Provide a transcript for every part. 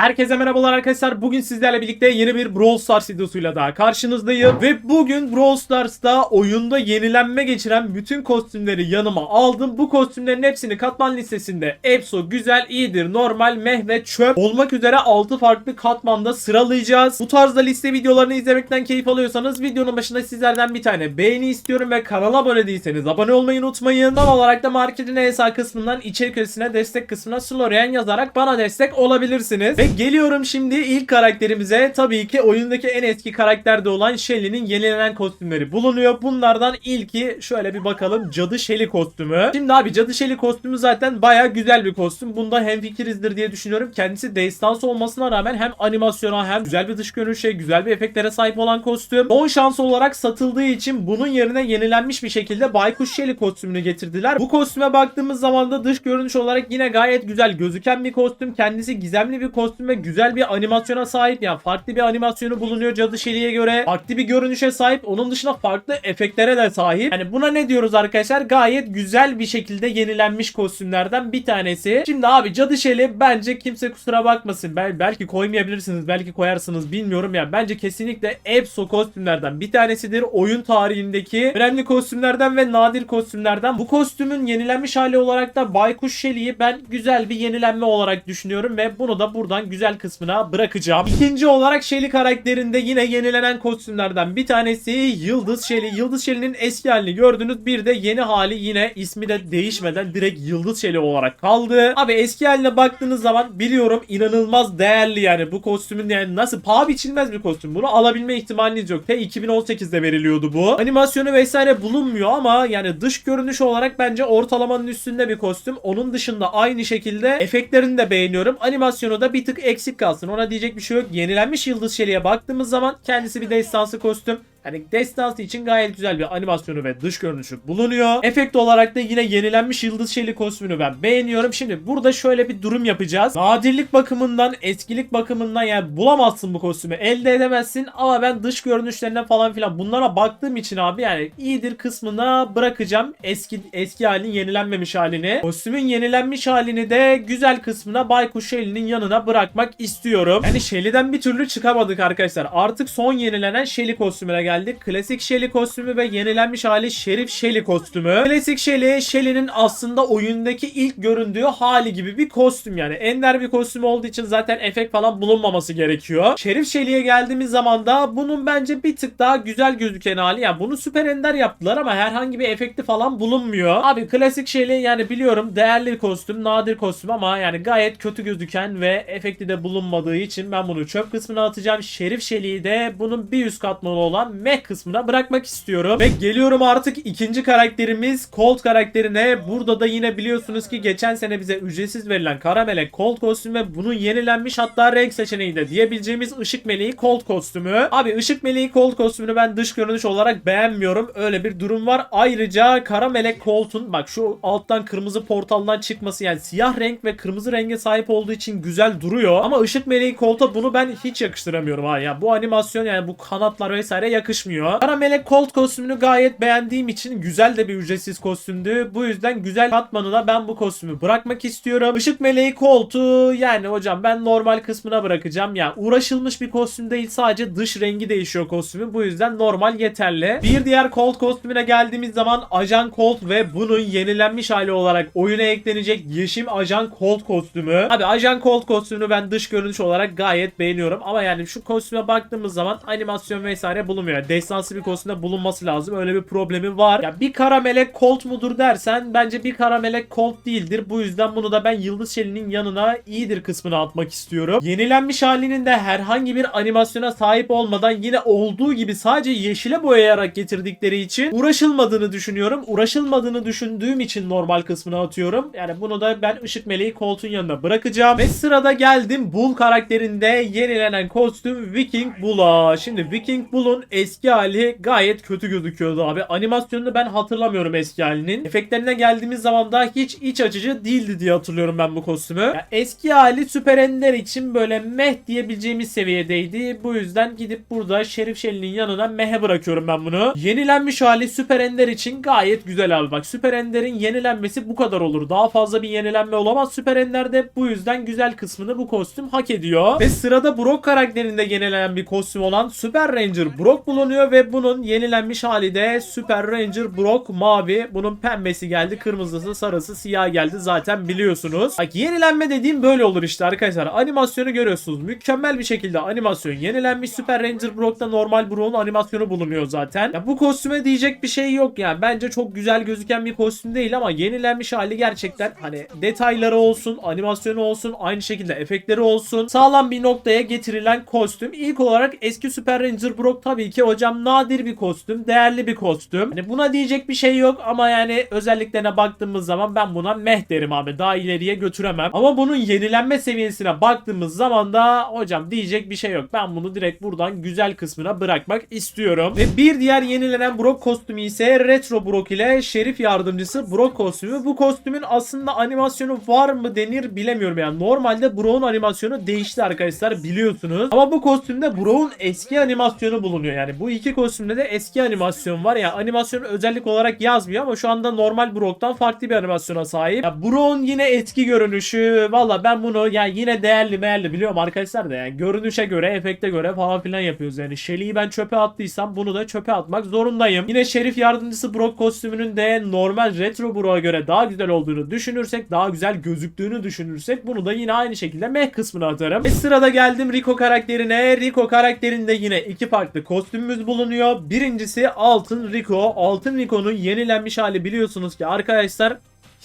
Herkese merhabalar arkadaşlar. Bugün sizlerle birlikte yeni bir Brawl Stars videosuyla daha karşınızdayım. Ve bugün Brawl Stars'ta oyunda yenilenme geçiren bütün kostümleri yanıma aldım. Bu kostümlerin hepsini katman listesinde Epso, Güzel, iyidir, Normal, Meh ve Çöp olmak üzere 6 farklı katmanda sıralayacağız. Bu tarzda liste videolarını izlemekten keyif alıyorsanız videonun başında sizlerden bir tane beğeni istiyorum ve kanala abone değilseniz abone olmayı unutmayın. Son olarak da marketin ESA kısmından içerik üretisine destek kısmına Slorian yazarak bana destek olabilirsiniz. Ve geliyorum şimdi ilk karakterimize. Tabii ki oyundaki en eski karakterde olan Shelly'nin yenilenen kostümleri bulunuyor. Bunlardan ilki şöyle bir bakalım. Cadı Shelly kostümü. Şimdi abi Cadı Shelly kostümü zaten baya güzel bir kostüm. Bunda hemfikirizdir diye düşünüyorum. Kendisi destans olmasına rağmen hem animasyona hem güzel bir dış görünüşe, güzel bir efektlere sahip olan kostüm. Son şans olarak satıldığı için bunun yerine yenilenmiş bir şekilde Baykuş Shelly kostümünü getirdiler. Bu kostüme baktığımız zaman da dış görünüş olarak yine gayet güzel gözüken bir kostüm. Kendisi gizemli bir kostüm ve güzel bir animasyona sahip. Yani farklı bir animasyonu bulunuyor Cadı Shelly'e göre. Farklı bir görünüşe sahip. Onun dışında farklı efektlere de sahip. Yani buna ne diyoruz arkadaşlar? Gayet güzel bir şekilde yenilenmiş kostümlerden bir tanesi. Şimdi abi Cadı Shelly bence kimse kusura bakmasın. Bel belki koymayabilirsiniz. Belki koyarsınız bilmiyorum ya. Bence kesinlikle Epso kostümlerden bir tanesidir. Oyun tarihindeki önemli kostümlerden ve nadir kostümlerden. Bu kostümün yenilenmiş hali olarak da Baykuş Shelly'yi ben güzel bir yenilenme olarak düşünüyorum ve bunu da buradan güzel kısmına bırakacağım. İkinci olarak Shelly karakterinde yine yenilenen kostümlerden bir tanesi Yıldız Shelly. Yıldız Shelly'nin eski halini gördünüz. Bir de yeni hali yine ismi de değişmeden direkt Yıldız Shelly olarak kaldı. Abi eski haline baktığınız zaman biliyorum inanılmaz değerli yani bu kostümün yani nasıl paha biçilmez bir kostüm. Bunu alabilme ihtimaliniz yok. Te 2018'de veriliyordu bu. Animasyonu vesaire bulunmuyor ama yani dış görünüş olarak bence ortalamanın üstünde bir kostüm. Onun dışında aynı şekilde efektlerini de beğeniyorum. Animasyonu da bir tık eksik kalsın. Ona diyecek bir şey yok. Yenilenmiş Yıldız Shelly'e baktığımız zaman kendisi bir destansı kostüm. Yani destansı için gayet güzel bir animasyonu ve dış görünüşü bulunuyor. Efekt olarak da yine yenilenmiş Yıldız Shelly kostümünü ben beğeniyorum. Şimdi burada şöyle bir durum yapacağız. Nadirlik bakımından, eskilik bakımından yani bulamazsın bu kostümü. Elde edemezsin ama ben dış görünüşlerine falan filan bunlara baktığım için abi yani iyidir kısmına bırakacağım. Eski eski halin yenilenmemiş halini. Kostümün yenilenmiş halini de güzel kısmına Baykuş Shelly'nin yanına bırakmak istiyorum. Yani Shelly'den bir türlü çıkamadık arkadaşlar. Artık son yenilenen Shelly kostümüne geldik. Klasik Shelly kostümü ve yenilenmiş hali Şerif Shelly kostümü. Klasik Shelly, Shelly'nin aslında oyundaki ilk göründüğü hali gibi bir kostüm yani. Ender bir kostüm olduğu için zaten efekt falan bulunmaması gerekiyor. Şerif Shelly'e geldiğimiz zaman da bunun bence bir tık daha güzel gözüken hali. Yani bunu süper ender yaptılar ama herhangi bir efekti falan bulunmuyor. Abi klasik Shelly yani biliyorum değerli kostüm, nadir kostüm ama yani gayet kötü gözüken ve efekti de bulunmadığı için ben bunu çöp kısmına atacağım. Şerif Shelly'yi de bunun bir üst katmanı olan meh kısmına bırakmak istiyorum. Ve geliyorum artık ikinci karakterimiz Colt karakterine. Burada da yine biliyorsunuz ki geçen sene bize ücretsiz verilen Kara Melek Colt kostümü ve bunun yenilenmiş hatta renk seçeneği de diyebileceğimiz ışık meleği Colt kostümü. Abi ışık meleği Colt kostümünü ben dış görünüş olarak beğenmiyorum. Öyle bir durum var. Ayrıca Kara Melek Colt'un bak şu alttan kırmızı portaldan çıkması yani siyah renk ve kırmızı renge sahip olduğu için güzel duruyor. Ama ışık meleği Colt'a bunu ben hiç yakıştıramıyorum ha ya. Bu animasyon yani bu kanatlar vesaire yakışmıyor. Kara Melek Colt kostümünü gayet beğendiğim için güzel de bir ücretsiz kostümdü. Bu yüzden güzel katmanı da ben bu kostümü bırakmak istiyorum. Işık Meleği Colt'u yani hocam ben normal kısmına bırakacağım. Ya uğraşılmış bir kostüm değil sadece dış rengi değişiyor kostümün. Bu yüzden normal yeterli. Bir diğer Colt kostümüne geldiğimiz zaman Ajan Colt ve bunun yenilenmiş hali olarak oyuna eklenecek Yeşim Ajan Colt kostümü. Abi Ajan Colt kostümünü ben dış görünüş olarak gayet beğeniyorum. Ama yani şu kostüme baktığımız zaman animasyon vesaire bulunmuyor. Destansı bir kostümde bulunması lazım. Öyle bir problemi var. Ya bir kara melek Colt mudur dersen bence bir kara melek Colt değildir. Bu yüzden bunu da ben Yıldız Şeli'nin yanına iyidir kısmına atmak istiyorum. Yenilenmiş halinin de herhangi bir animasyona sahip olmadan yine olduğu gibi sadece yeşile boyayarak getirdikleri için uğraşılmadığını düşünüyorum. Uğraşılmadığını düşündüğüm için normal kısmına atıyorum. Yani bunu da ben Işık Meleği Colt'un yanına bırakacağım. Ve sırada geldim Bull karakterinde yenilenen kostüm Viking Bull'a. Şimdi Viking Bull'un eski hali gayet kötü gözüküyordu abi. Animasyonunu ben hatırlamıyorum eski halinin. Efektlerine geldiğimiz zaman da hiç iç açıcı değildi diye hatırlıyorum ben bu kostümü. Ya eski hali Süper Ender için böyle meh diyebileceğimiz seviyedeydi. Bu yüzden gidip burada Şerif Şeli'nin yanına mehe bırakıyorum ben bunu. Yenilenmiş hali Süper Ender için gayet güzel abi. Bak Süper Ender'in yenilenmesi bu kadar olur. Daha fazla bir yenilenme olamaz. Süper Ender de bu yüzden güzel kısmını bu kostüm hak ediyor. Ve sırada Brock karakterinde yenilenen bir kostüm olan Super Ranger Brock bulunuyor ve bunun yenilenmiş hali de Super Ranger Brock mavi. Bunun pembesi geldi, kırmızısı, sarısı, siyah geldi zaten biliyorsunuz. Bak yenilenme dediğim böyle olur işte arkadaşlar. Animasyonu görüyorsunuz. Mükemmel bir şekilde animasyon yenilenmiş. Super Ranger Brock'ta normal Brock'un animasyonu bulunuyor zaten. Ya bu kostüme diyecek bir şey yok yani. Bence çok güzel gözüken bir kostüm değil ama yenilenmiş hali gerçekten hani detayları olsun, animasyonu olsun, aynı şekilde efektleri olsun. Sağlam bir noktaya getirilen kostüm. İlk olarak eski Super Ranger Brock tabii ki hocam nadir bir kostüm, değerli bir kostüm. Hani buna diyecek bir şey yok ama yani özelliklerine baktığımız zaman ben buna meh derim abi. Daha ileriye götüremem. Ama bunun yenilenme seviyesine baktığımız zaman da hocam diyecek bir şey yok. Ben bunu direkt buradan güzel kısmına bırakmak istiyorum. Ve bir diğer yenilenen Brock kostümü ise Retro Brock ile Şerif Yardımcısı Brock kostümü. Bu kostümün aslında animasyonu var mı denir bilemiyorum yani. Normalde Brock'un animasyonu değişti arkadaşlar biliyorsunuz. Ama bu kostümde Brock'un eski animasyonu bulunuyor. Yani bu iki kostümde de eski animasyon var ya. Animasyonu özellik olarak yazmıyor ama şu anda normal Brock'tan farklı bir animasyona sahip. Ya Brock'un yine eski görünüşü. Valla ben bunu ya yine değerli meğerli biliyorum arkadaşlar da yani. Görünüşe göre, efekte göre falan filan yapıyoruz yani. Shelly'yi ben çöpe attıysam bunu da çöpe atmak zorundayım. Yine Şerif Yardımcısı Brock kostümünün de normal retro Brock'a göre daha güzel olduğunu düşünürsek, daha güzel gözüktüğünü düşünürsek bunu da yine aynı şekilde meh kısmına atarım. Ve sırada geldim Rico karakterine. Rico karakterinde yine iki farklı kostümümüz bulunuyor. Birincisi Altın Rico. Altın Rico'nun yenilenmiş hali biliyorsunuz ki arkadaşlar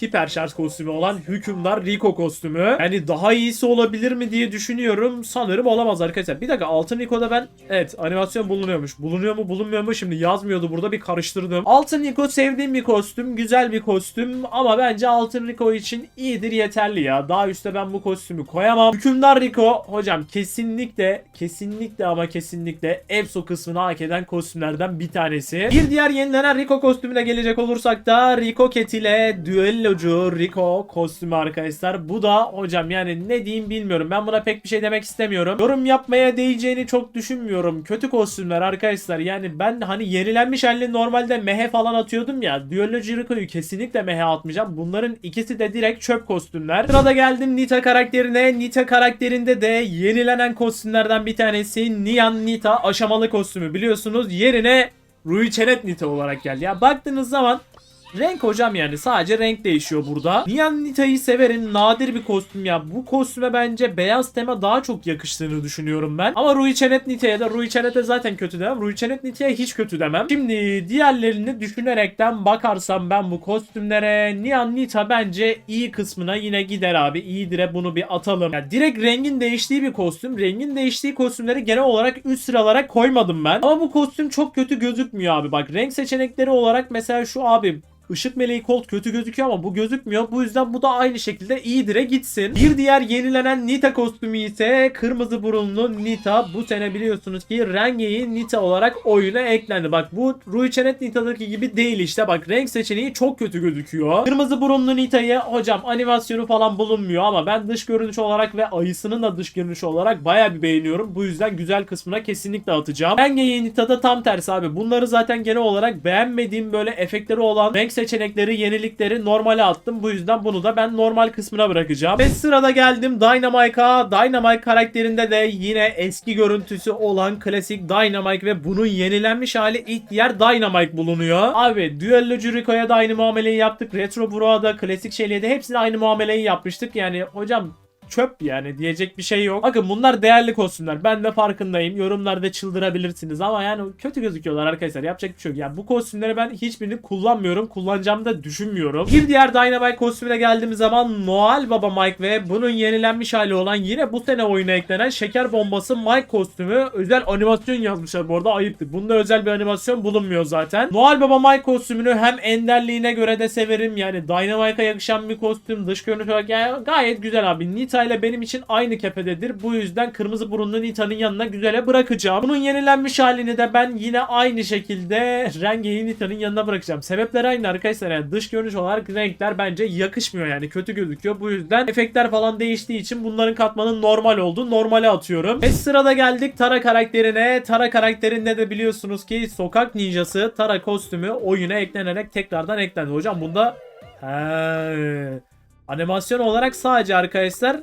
hiper şarj kostümü olan Hükümdar Rico kostümü. Yani daha iyisi olabilir mi diye düşünüyorum. Sanırım olamaz arkadaşlar. Bir dakika Altın Rico'da ben evet animasyon bulunuyormuş. Bulunuyor mu bulunmuyor mu şimdi yazmıyordu burada bir karıştırdım. Altın Rico sevdiğim bir kostüm. Güzel bir kostüm ama bence Altın Rico için iyidir yeterli ya. Daha üstte ben bu kostümü koyamam. Hükümdar Rico hocam kesinlikle kesinlikle ama kesinlikle EFSO kısmını hak eden kostümlerden bir tanesi. Bir diğer yenilenen Rico kostümüne gelecek olursak da Rico Cat ile Duellocu Rico kostümü arkadaşlar. Bu da hocam yani ne diyeyim bilmiyorum. Ben buna pek bir şey demek istemiyorum. Yorum yapmaya değeceğini çok düşünmüyorum. Kötü kostümler arkadaşlar. Yani ben hani yenilenmiş halini normalde mehe falan atıyordum ya. Duellocu Rico'yu kesinlikle mehe atmayacağım. Bunların ikisi de direkt çöp kostümler. Sırada geldim Nita karakterine. Nita karakterinde de yenilenen kostümlerden bir tanesi Nian Nita aşamalı kostümü biliyorsunuz. Yerine Rui Çenet Nita olarak geldi. Ya baktığınız zaman Renk hocam yani sadece renk değişiyor burada. Nian Nita'yı severim. Nadir bir kostüm ya. Bu kostüme bence beyaz tema daha çok yakıştığını düşünüyorum ben. Ama Rui Chenet Nita'ya da Rui Chenet'e zaten kötü demem. Rui Chenet Nita'ya hiç kötü demem. Şimdi diğerlerini düşünerekten bakarsam ben bu kostümlere Nian Nita bence iyi kısmına yine gider abi. İyidir'e bunu bir atalım. Ya direkt rengin değiştiği bir kostüm. Rengin değiştiği kostümleri genel olarak üst sıralara koymadım ben. Ama bu kostüm çok kötü gözükmüyor abi. Bak renk seçenekleri olarak mesela şu abi Işık meleği Colt kötü gözüküyor ama bu gözükmüyor. Bu yüzden bu da aynı şekilde iyidir'e gitsin. Bir diğer yenilenen Nita kostümü ise kırmızı burunlu Nita. Bu sene biliyorsunuz ki Renge'yi Nita olarak oyuna eklendi. Bak bu Rui Chenet Nita'daki gibi değil işte. Bak renk seçeneği çok kötü gözüküyor. Kırmızı burunlu Nita'yı hocam animasyonu falan bulunmuyor ama ben dış görünüş olarak ve ayısının da dış görünüşü olarak baya bir beğeniyorum. Bu yüzden güzel kısmına kesinlikle atacağım. Renge'yi Nita'da tam tersi abi. Bunları zaten genel olarak beğenmediğim böyle efektleri olan renk seçenekleri, yenilikleri normale attım. Bu yüzden bunu da ben normal kısmına bırakacağım. Ve sırada geldim Dynamike'a. Dynamike karakterinde de yine eski görüntüsü olan klasik Dynamike ve bunun yenilenmiş hali ilk diğer Dynamike bulunuyor. Abi Duellocu Rico'ya da aynı muameleyi yaptık. Retro Bro'a da klasik Shelly'e de hepsine aynı muameleyi yapmıştık. Yani hocam çöp yani diyecek bir şey yok. Bakın bunlar değerli kostümler. Ben de farkındayım. Yorumlarda çıldırabilirsiniz ama yani kötü gözüküyorlar arkadaşlar. Yapacak bir şey yok. Yani bu kostümleri ben hiçbirini kullanmıyorum. Kullanacağımı da düşünmüyorum. Bir diğer Dynamite kostümüne geldiğimiz zaman Noel Baba Mike ve bunun yenilenmiş hali olan yine bu sene oyuna eklenen şeker bombası Mike kostümü özel animasyon yazmışlar bu arada ayıptır. Bunda özel bir animasyon bulunmuyor zaten. Noel Baba Mike kostümünü hem enderliğine göre de severim. Yani Dynamite'a yakışan bir kostüm. Dış görünüş olarak yani gayet güzel abi. Nita İle benim için aynı kefededir. Bu yüzden kırmızı burunlu Nita'nın yanına güzele bırakacağım. Bunun yenilenmiş halini de ben yine aynı şekilde Renge'yi Nita'nın yanına bırakacağım. Sebepler aynı arkadaşlar. Yani dış görünüş olarak renkler bence yakışmıyor yani kötü gözüküyor. Bu yüzden efektler falan değiştiği için bunların katmanın normal olduğu normale atıyorum. Ve sırada geldik Tara karakterine. Tara karakterinde de biliyorsunuz ki sokak ninjası Tara kostümü oyuna eklenerek tekrardan eklendi. Hocam bunda He. Animasyon olarak sadece arkadaşlar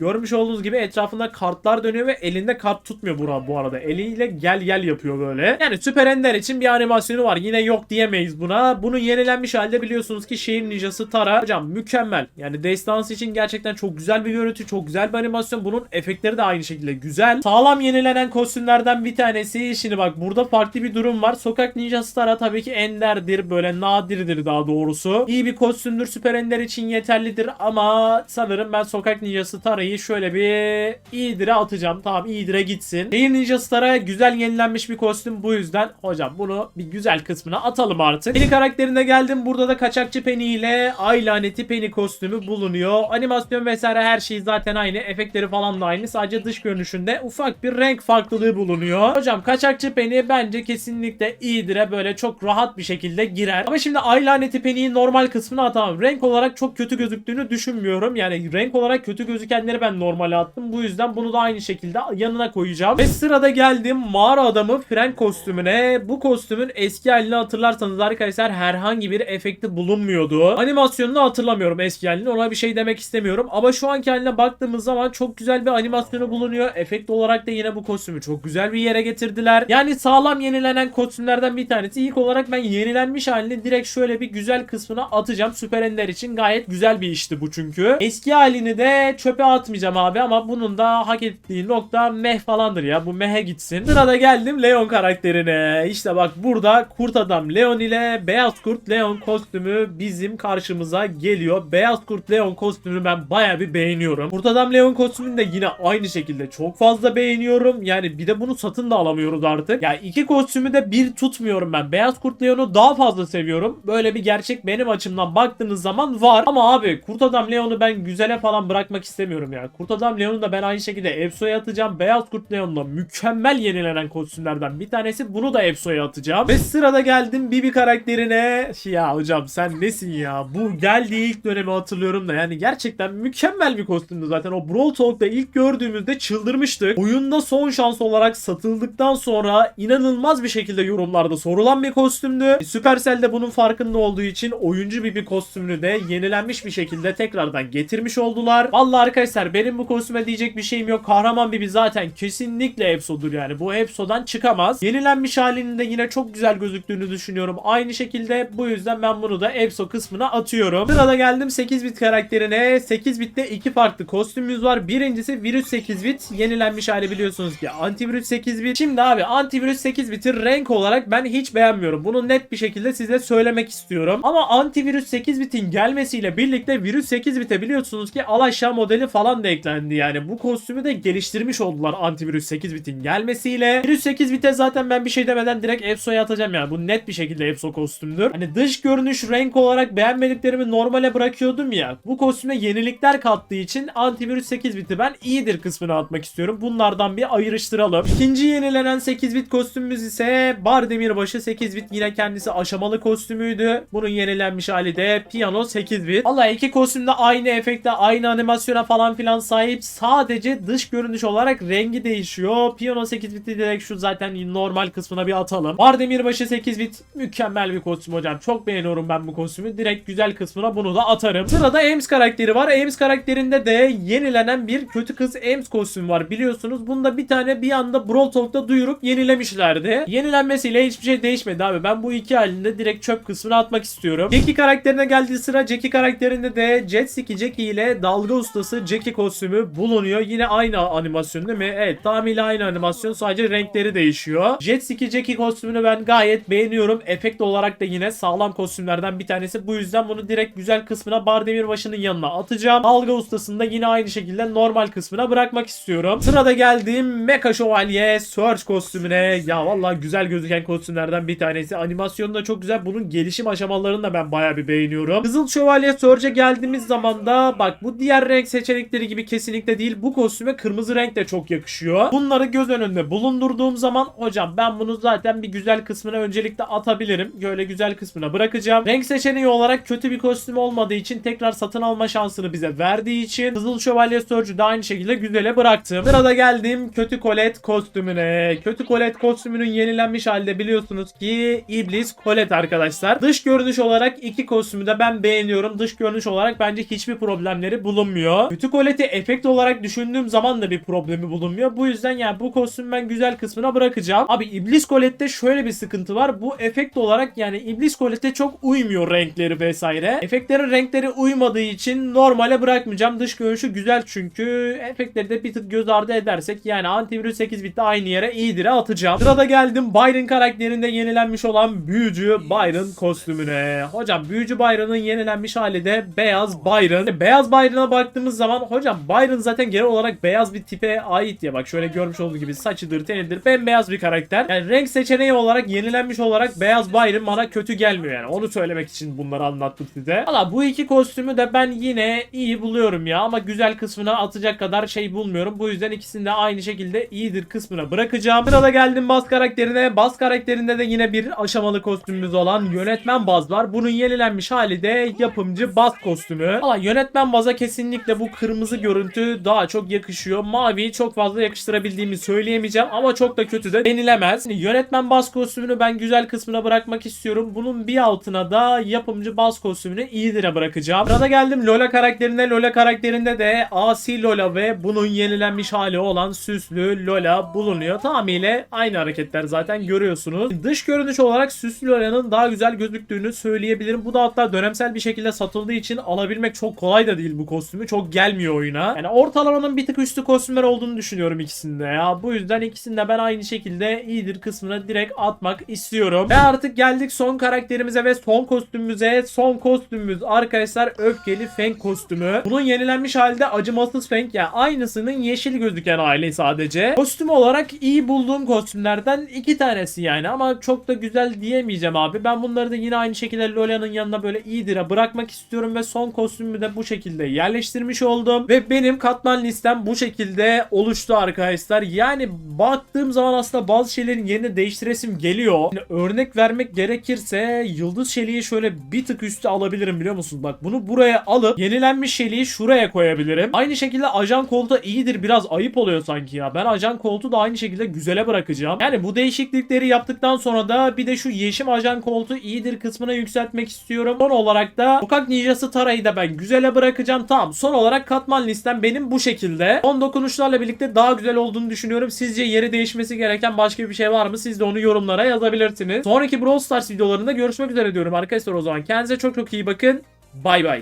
görmüş olduğunuz gibi etrafında kartlar dönüyor ve elinde kart tutmuyor bu, bu arada. Eliyle gel gel yapıyor böyle. Yani Süper Ender için bir animasyonu var. Yine yok diyemeyiz buna. Bunun yenilenmiş halde biliyorsunuz ki şehir ninjası Tara. Hocam mükemmel. Yani Destans için gerçekten çok güzel bir görüntü. Çok güzel bir animasyon. Bunun efektleri de aynı şekilde güzel. Sağlam yenilenen kostümlerden bir tanesi. Şimdi bak burada farklı bir durum var. Sokak ninjası Tara tabii ki enderdir. Böyle nadirdir daha doğrusu. İyi bir kostümdür. Süper Ender için yeterlidir ama sanırım ben sokak ninjası Tara'yı şöyle bir iyidir'e atacağım. Tamam iyidir'e gitsin. Şehir ninjası Tara güzel yenilenmiş bir kostüm. Bu yüzden hocam bunu bir güzel kısmına atalım artık. Penny karakterine geldim. Burada da kaçakçı Penny ile ay laneti Penny kostümü bulunuyor. Animasyon vesaire her şey zaten aynı. Efektleri falan da aynı. Sadece dış görünüşünde ufak bir renk farklılığı bulunuyor. Hocam kaçakçı Penny bence kesinlikle iyidir'e böyle çok rahat bir şekilde girer. Ama şimdi ay laneti Penny'yi normal kısmına atamam. Renk olarak çok kötü gözüktüğünü düşünmüyorum. Yani renk olarak kötü gözükenleri ben normale attım. Bu yüzden bunu da aynı şekilde yanına koyacağım. Ve sırada geldim mağara adamı Frank kostümüne. Bu kostümün eski halini hatırlarsanız arkadaşlar herhangi bir efekti bulunmuyordu. Animasyonunu hatırlamıyorum eski halini. Ona bir şey demek istemiyorum. Ama şu anki haline baktığımız zaman çok güzel bir animasyonu bulunuyor. Efekt olarak da yine bu kostümü çok güzel bir yere getirdiler. Yani sağlam yenilenen kostümlerden bir tanesi. İlk olarak ben yenilenmiş halini direkt şöyle bir güzel kısmına atacağım. Süper Ender için gayet güzel bir işti bu çünkü. Eski halini de çöpe atmayacağım abi ama bunun da hak ettiği nokta meh falandır ya. Bu mehe gitsin. Sırada geldim Leon karakterine. İşte bak burada kurt adam Leon ile beyaz kurt Leon kostümü bizim karşımıza geliyor. Beyaz kurt Leon kostümünü ben baya bir beğeniyorum. Kurt adam Leon kostümünü de yine aynı şekilde çok fazla beğeniyorum. Yani bir de bunu satın da alamıyoruz artık. Ya iki kostümü de bir tutmuyorum ben. Beyaz kurt Leon'u daha fazla seviyorum. Böyle bir gerçek benim açımdan baktığınız zaman var. Ama abi kurt adam Leon'u ben güzele falan bırakmak istemiyorum ya. Kurt adam Leon'u da ben aynı şekilde Efso'ya atacağım. Beyaz kurt Leon'la mükemmel yenilenen kostümlerden bir tanesi. Bunu da Efso'ya atacağım. Ve sırada geldim Bibi karakterine. Ya hocam sen nesin ya? Bu geldiği ilk dönemi hatırlıyorum da yani gerçekten mükemmel bir kostümdü zaten. O Brawl Talk'ta ilk gördüğümüzde çıldırmıştık. Oyunda son şans olarak satıldıktan sonra inanılmaz bir şekilde yorumlarda sorulan bir kostümdü. Supercell de bunun farkında olduğu için oyuncu Bibi kostümünü de yenilenmiş bir şekilde tekrardan getirmiş oldular. Vallahi arkadaşlar benim bu kostüme diyecek bir şeyim yok. Kahraman Bibi zaten kesinlikle Efso'dur yani. Bu Efso'dan çıkamaz. Yenilenmiş halinin de yine çok güzel gözüktüğünü düşünüyorum. Aynı şekilde bu yüzden ben bunu da Efso kısmına atıyorum. Sırada geldim 8 bit karakterine. 8 bitte iki farklı kostümümüz var. Birincisi virüs 8 bit. Yenilenmiş hali biliyorsunuz ki antivirüs 8 bit. Şimdi abi antivirüs 8 biti renk olarak ben hiç beğenmiyorum. Bunu net bir şekilde size söylemek istiyorum. Ama antivirüs 8 bitin gelmesiyle birlikte virüs 8 bite biliyorsunuz ki al aşağı modeli falan da eklendi. Yani bu kostümü de geliştirmiş oldular antivirüs 8 bitin gelmesiyle. Virüs 8 bite zaten ben bir şey demeden direkt Epso'ya atacağım yani. Bu net bir şekilde Epso kostümdür. Hani dış görünüş renk olarak beğenmediklerimi normale bırakıyordum ya. Bu kostüme yenilikler kattığı için antivirüs 8 biti ben iyidir kısmına atmak istiyorum. Bunlardan bir ayrıştıralım. İkinci yenilenen 8 bit kostümümüz ise Bar Demirbaşı 8 bit yine kendisi aşamalı kostümüydü. Bunun yenilenmiş hali de Piyano 8 bit. Valla iki kostüm de aynı efekte aynı animasyona falan filan sahip. Sadece dış görünüş olarak rengi değişiyor. Piyano 8 biti direkt şu zaten normal kısmına bir atalım. Bar Demirbaşı 8 bit mükemmel bir kostüm hocam. Çok beğeniyorum ben bu kostümü. Direkt güzel kısmına bunu da atarım. Sırada Ames karakteri var. Ames karakterinde de yenilenen bir kötü kız Ames kostümü var. Biliyorsunuz bunda bir tane bir anda Brawl Talk'ta duyurup yenilemişlerdi. Yenilenmesiyle hiçbir şey değişmedi abi. Ben bu iki halinde direkt çöp kısmına atmak istiyorum. Jackie karakterine geldiği sıra Jackie karakterinde de Jet Ski Jackie ile dalga ustası Jackie kostümü bulunuyor. Yine aynı animasyon değil mi? Evet tamamıyla aynı animasyon. Sadece renkleri değişiyor. Jet Ski Jackie kostümünü ben gayet beğeniyorum. Efekt olarak da yine sağlam kostümlerden bir tanesi. Bu yüzden bunu direkt güzel kısmına Bar Demirbaşı'nın yanına atacağım. Dalga ustasını da yine aynı şekilde normal kısmına bırakmak istiyorum. Sırada geldiğim Mecha Şövalye Surge kostümüne. Ya vallahi güzel gözüken kostümlerden bir tanesi. Animasyonu da çok güzel. Bunun gelişim aşamalarını da ben bayağı bir beğeniyorum. Kızıl Şövalye Surge'e geldiğimiz zaman da bak bu diğer renk seçenekleri renkleri gibi kesinlikle değil. Bu kostüme kırmızı renk de çok yakışıyor. Bunları göz önünde bulundurduğum zaman hocam ben bunu zaten bir güzel kısmına öncelikle atabilirim. Böyle güzel kısmına bırakacağım. Renk seçeneği olarak kötü bir kostüm olmadığı için tekrar satın alma şansını bize verdiği için Kızıl Şövalye Sörcü de aynı şekilde güzele bıraktım. Sırada geldim kötü kolet kostümüne. Kötü kolet kostümünün yenilenmiş halde biliyorsunuz ki İblis kolet arkadaşlar. Dış görünüş olarak iki kostümü de ben beğeniyorum. Dış görünüş olarak bence hiçbir problemleri bulunmuyor. Kötü koleti efekt olarak düşündüğüm zaman da bir problemi bulunmuyor. Bu yüzden yani bu kostümü ben güzel kısmına bırakacağım. Abi İblis kolette şöyle bir sıkıntı var. Bu efekt olarak yani İblis kolette çok uymuyor renkleri vesaire. Efektlerin renkleri uymadığı için normale bırakmayacağım. Dış görünüşü güzel çünkü efektleri de bir tık göz ardı edersek yani antivirüs 8 bitti aynı yere iyidir'e atacağım. Sırada geldim Byron karakterinde yenilenmiş olan büyücü Byron kostümüne. Hocam büyücü Byron'ın yenilenmiş hali de beyaz Byron. Beyaz Byron'a baktığımız zaman hocam Byron zaten genel olarak beyaz bir tipe ait ya bak şöyle görmüş olduğu gibi saçıdır tenidir bembeyaz bir karakter. Yani renk seçeneği olarak yenilenmiş olarak beyaz Byron bana kötü gelmiyor yani onu söylemek için bunları anlattım size. Valla bu iki kostümü de ben yine iyi buluyorum ya ama güzel kısmına atacak kadar şey bulmuyorum. Bu yüzden ikisini de aynı şekilde iyidir kısmına bırakacağım. Sırada geldim Baz karakterine. Baz karakterinde de yine bir aşamalı kostümümüz olan yönetmen Baz var. Bunun yenilenmiş hali de yapımcı Baz kostümü. Valla yönetmen Baz'a kesinlikle bu kırmızı görüntü daha çok yakışıyor. Maviyi çok fazla yakıştırabildiğimi söyleyemeyeceğim ama çok da kötü de denilemez. Şimdi yönetmen Baz kostümünü ben güzel kısmına bırakmak istiyorum. Bunun bir altına da yapımcı Baz kostümünü iyidir'e bırakacağım. Sırada geldim Lola karakterine. Lola karakterinde de Asi Lola ve bunun yenilenmiş hali olan süslü Lola bulunuyor. Tamamıyla aynı hareketler zaten görüyorsunuz. Dış görünüş olarak süslü Lola'nın daha güzel gözüktüğünü söyleyebilirim. Bu da hatta dönemsel bir şekilde satıldığı için alabilmek çok kolay da değil bu kostümü. Çok gelmiyor oyuna. Yani ortalamanın bir tık üstü kostümler olduğunu düşünüyorum ikisinde ya. Bu yüzden ikisinde ben aynı şekilde iyidir kısmına direkt atmak istiyorum. Ve artık geldik son karakterimize ve son kostümümüze. Son kostümümüz arkadaşlar öfkeli Feng kostümü. Bunun yenilenmiş halde acımasız Feng yani aynısının yeşil gözüken hali sadece. Kostüm olarak iyi bulduğum kostümlerden iki tanesi yani ama çok da güzel diyemeyeceğim abi. Ben bunları da yine aynı şekilde Lola'nın yanına böyle iyidir'e bırakmak istiyorum ve son kostümümü de bu şekilde yerleştirmiş oldum. Ve benim katman listem bu şekilde oluştu arkadaşlar. Yani baktığım zaman aslında bazı şeylerin yerini değiştiresim geliyor. Yani örnek vermek gerekirse Yıldız Şeli'yi şöyle bir tık üstü alabilirim biliyor musunuz? Bak bunu buraya alıp yenilenmiş Şeli'yi şuraya koyabilirim. Aynı şekilde Ajan Koltu iyidir biraz ayıp oluyor sanki ya. Ben Ajan Koltu da aynı şekilde güzele bırakacağım. Yani bu değişiklikleri yaptıktan sonra da bir de şu Yeşim Ajan Koltu iyidir kısmına yükseltmek istiyorum. Son olarak da Sokak Ninjası Tara'yı da ben güzele bırakacağım. Tamam son olarak katman listem benim bu şekilde. Son dokunuşlarla birlikte daha güzel olduğunu düşünüyorum. Sizce yeri değişmesi gereken başka bir şey var mı? Siz de onu yorumlara yazabilirsiniz. Sonraki Brawl Stars videolarında görüşmek üzere diyorum arkadaşlar o zaman. Kendinize çok çok iyi bakın. Bay bay.